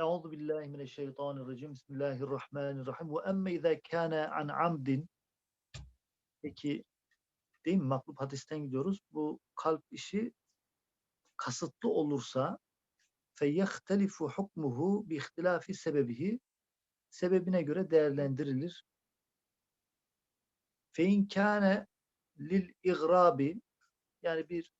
Euzu billahi mineşşeytanirracim. Bismillahirrahmanirrahim. Ve emme izâ kâne an amdin. Peki değil mi? Maklub hadisten gidiyoruz. Bu kalp işi kasıtlı olursa feyehtelifu hukmuhu bi ihtilafi sebebihi sebebine göre değerlendirilir. Fe in kâne lil igrabi yani bir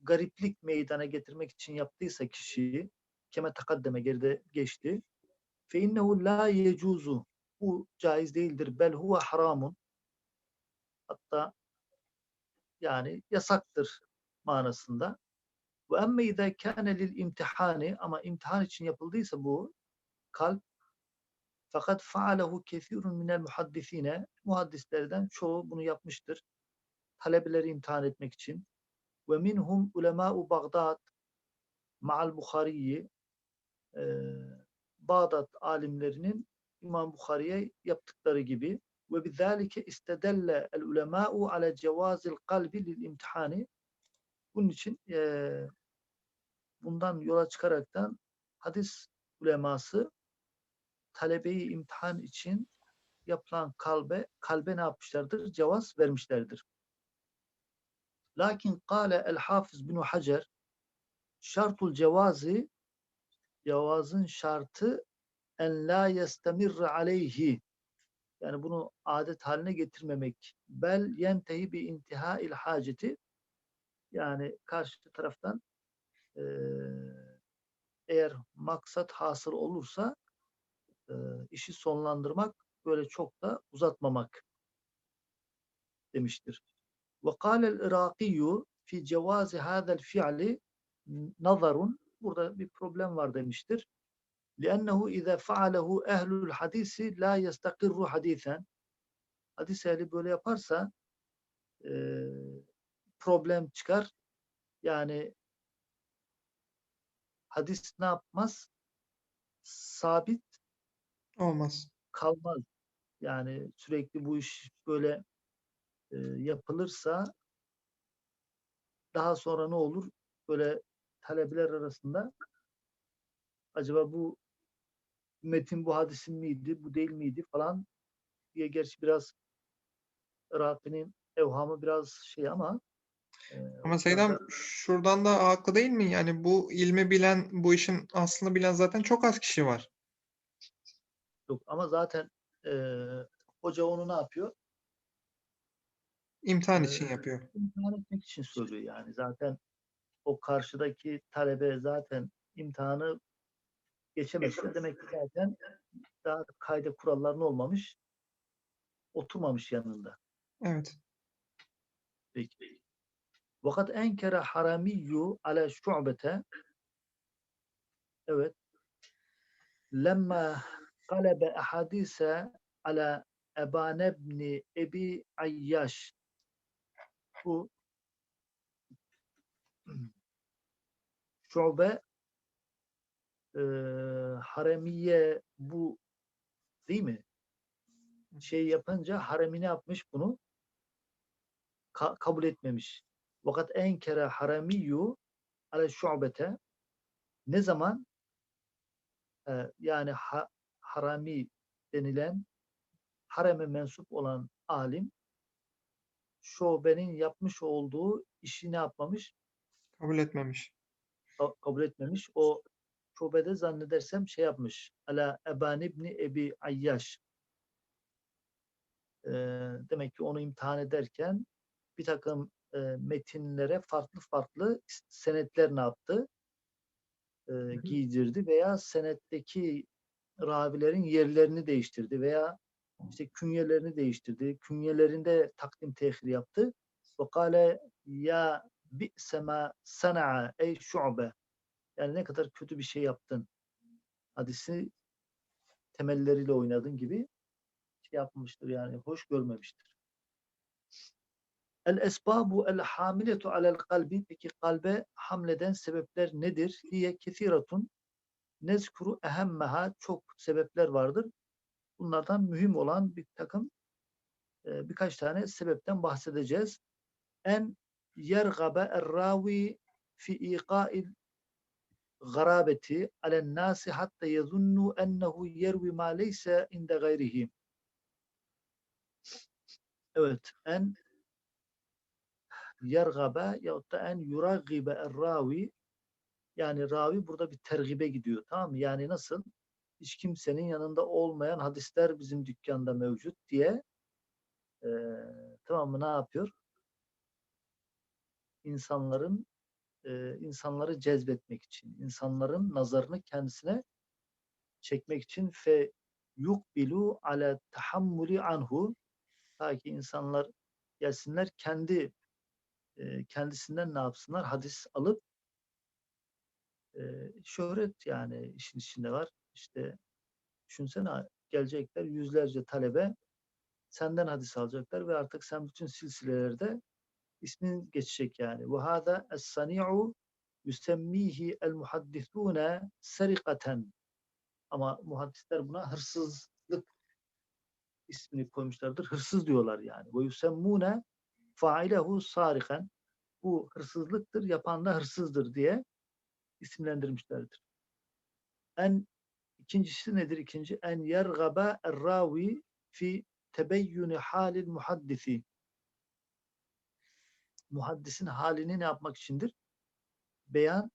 gariplik meydana getirmek için yaptıysa kişiyi keme takaddeme geride geçti. Fe innehu la yecuzu bu caiz değildir. Bel huve haramun hatta yani yasaktır manasında. Ve emme izâ kâne lil imtihani ama imtihan için yapıldıysa bu kalp fakat faalehu kesirun minel muhaddisine muhaddislerden çoğu bunu yapmıştır. Talebeleri imtihan etmek için. Ve minhum ulemâ'u Bağdat ma'al Bukhari'yi e, Bağdat alimlerinin İmam Bukhari'ye yaptıkları gibi ve bizalike istedelle el ulemâ'u ala cevazil kalbi lil imtihani bunun için e, bundan yola çıkaraktan hadis uleması talebeyi imtihan için yapılan kalbe kalbe ne yapmışlardır? Cevaz vermişlerdir. Lakin kâle el hafız bin Hacer şartul cevazi cevazın şartı en la yestemirre aleyhi. Yani bunu adet haline getirmemek. Bel yentehi bi intiha il haceti. Yani karşı taraftan eğer maksat hasıl olursa işi sonlandırmak böyle çok da uzatmamak demiştir. Ve kâle'l Irakiyyu fi cevazi hâzel fi'li nazarun burada bir problem var demiştir. لأنه إذا فعله أهل الحديث لا يستقر حديثا hadis ehli böyle yaparsa e, problem çıkar. Yani hadis ne yapmaz? Sabit Olmaz. kalmaz. Yani sürekli bu iş böyle e, yapılırsa daha sonra ne olur? Böyle talebeler arasında acaba bu metin bu hadisin miydi, bu değil miydi falan diye gerçi biraz Rafi'nin evhamı biraz şey ama Ama Seydam şuradan da haklı değil mi? Yani bu ilmi bilen, bu işin aslını bilen zaten çok az kişi var. yok. Ama zaten e, hoca onu ne yapıyor? İmtihan için yapıyor. İmtihan etmek için söylüyor yani. Zaten o karşıdaki talebe zaten imtihanı geçemezse demek ki zaten daha kayda kuralların olmamış, oturmamış yanında. Evet. Peki. Vakat enkere haramiyyu ala şu'bete evet lemma kalebe ahadise ala Eban ibni Ebi Ayyaş bu şube e, haremiye bu değil mi? Şey yapınca haremi ne yapmış bunu? Ka- kabul etmemiş. Vakat en kere haramiyyu ale şubete ne zaman e, yani ha- harami denilen hareme mensup olan alim şubenin yapmış olduğu işi ne yapmamış? Kabul etmemiş. ka- kabul etmemiş. O şubede zannedersem şey yapmış. Ala Eban İbni Ebi Ayyaş. Ee, demek ki onu imtihan ederken bir takım e, metinlere farklı farklı senetler ne yaptı? Ee, giydirdi veya senetteki ravilerin yerlerini değiştirdi veya işte künyelerini değiştirdi. Künyelerinde takdim tehir yaptı. Ve kâle ya bi'se ma sana'a ey şu'be yani ne kadar kötü bir şey yaptın hadisi temelleriyle oynadın gibi şey yapmıştır yani hoş görmemiştir. El esbabu el hamiletu alel kalbi peki kalbe hamleden sebepler nedir? Hiye kesiratun nezkuru ehemmeha çok sebepler vardır. Bunlardan mühim olan bir takım birkaç tane sebepten bahsedeceğiz. En yergabe er-ravi fi iqa'il garabeti alen nasi hatta yezunnu ennehu yervi ma leyse inde gayrihi. Evet, en yergabe yahut da en yuraggibe er-ravi yani ravi burada bir tergibe gidiyor tamam mı? Yani nasıl? Hiç kimsenin yanında olmayan hadisler bizim dükkanda mevcut diye eee tamam mı ne yapıyor? İnsanların eee, insanları cezbetmek için, insanların nazarını kendisine çekmek için fe yukbilu ala tahammuli anhu ta ki insanlar gelsinler kendi eee, kendisinden ne yapsınlar? Hadis alıp eee, şöhret yani işin içinde var. İşte düşünsene gelecekler yüzlerce talebe senden hadis alacaklar ve artık sen bütün silsilelerde ismin geçecek yani. Ve hâdâ es-sani'u yusemmihi el-muhaddisûne serikaten. Ama muhaddisler buna hırsızlık ismini koymuşlardır. Hırsız diyorlar yani. Ve yusemmûne failehu sarikan. Bu hırsızlıktır, yapan da hırsızdır diye isimlendirmişlerdir. En ikincisi nedir ikinci? En yergaba er-ravi fi tebeyyuni halil muhaddisi. Muhaddisin halini ne yapmak içindir? Beyan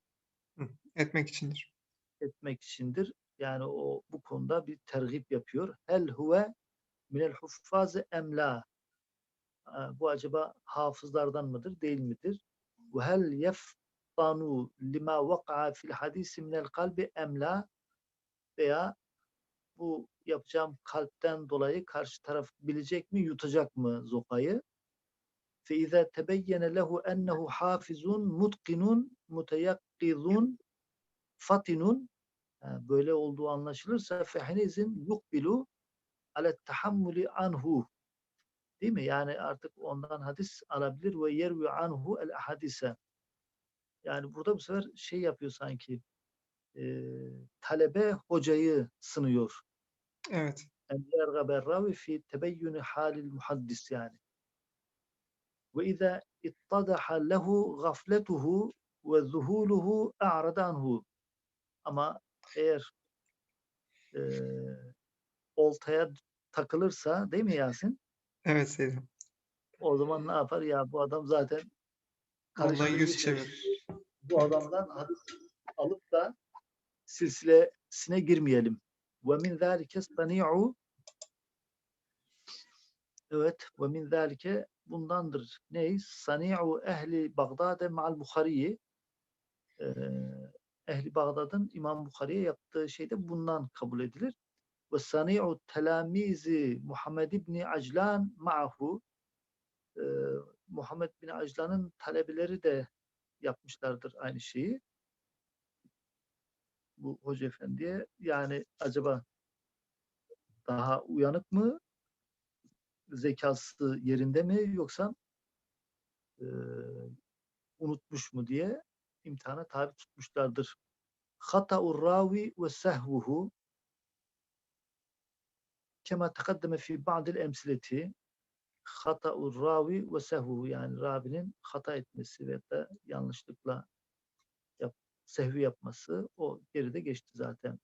Etmek içindir. etmek içindir. Yani o bu konuda bir tergip yapıyor. Hel huve minel huffazı emla. Bu acaba hafızlardan mıdır, değil midir? Ve hel yeftanu lima vaka'a fil hadisi minel kalbi emla veya bu yapacağım kalpten dolayı karşı taraf bilecek mi, yutacak mı zokayı? فَاِذَا تَبَيَّنَ لَهُ اَنَّهُ حَافِظٌ مُتْقِنٌ مُتَيَقِّظٌ fatinun yani böyle olduğu anlaşılırsa fehinizin yukbilu ale tahammuli anhu değil mi? Yani artık ondan hadis alabilir ve yervi anhu el hadise. Yani burada bu sefer şey yapıyor sanki e, talebe hocayı sınıyor. Evet. En yergabe ravi fi tebeyyuni halil muhaddis yani. Ve izâ ittadaha lehu gafletuhu ve zuhuluhu a'rada anhu. Ama eğer e, oltaya takılırsa değil mi Yasin? Evet Seydim. O zaman ne yapar? Ya bu adam zaten Ondan yüz çevir. Bu adamdan hadis alıp da silsilesine girmeyelim. Ve min zâlike stani'u Evet. Ve min zâlike bundandır. Ney? Sani'u ehli Bagdad ma'al Bukhari'yi Ee, ehli Bağdad'ın İmam Bukhari'ye yaptığı şey de bundan kabul edilir. Ve sani'u telamizi Muhammed İbni Aclan ma'hu Ee, Muhammed bin Aclan'ın talebeleri de yapmışlardır aynı şeyi. Bu Hoca Efendi'ye yani acaba daha uyanık mı? Zekası yerinde mi? Yoksa e, unutmuş mu diye imtihana tabi tutmuşlardır. Hata'ur ravi ve sehvuhu kema tekaddeme fi ba'dil emsileti hata'ur ravi ve sehvuhu yani ravinin hata etmesi ve da yanlışlıkla yap, sehvi yapması o geride geçti zaten.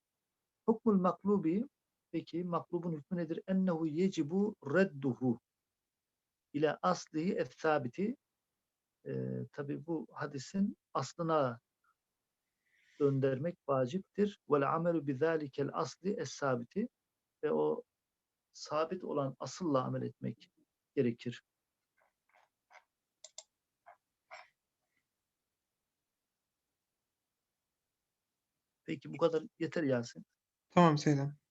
Hukmul maklubi peki maklubun hükmü nedir? Ennehu yecibu redduhu ile aslihi es-sabiti e, tabi bu hadisin aslına döndürmek vaciptir. Vel amelu bizalikel asli es-sabiti ve o sabit olan asılla amel etmek gerekir. Peki bu kadar yeter Yasin. Tamam Seydim.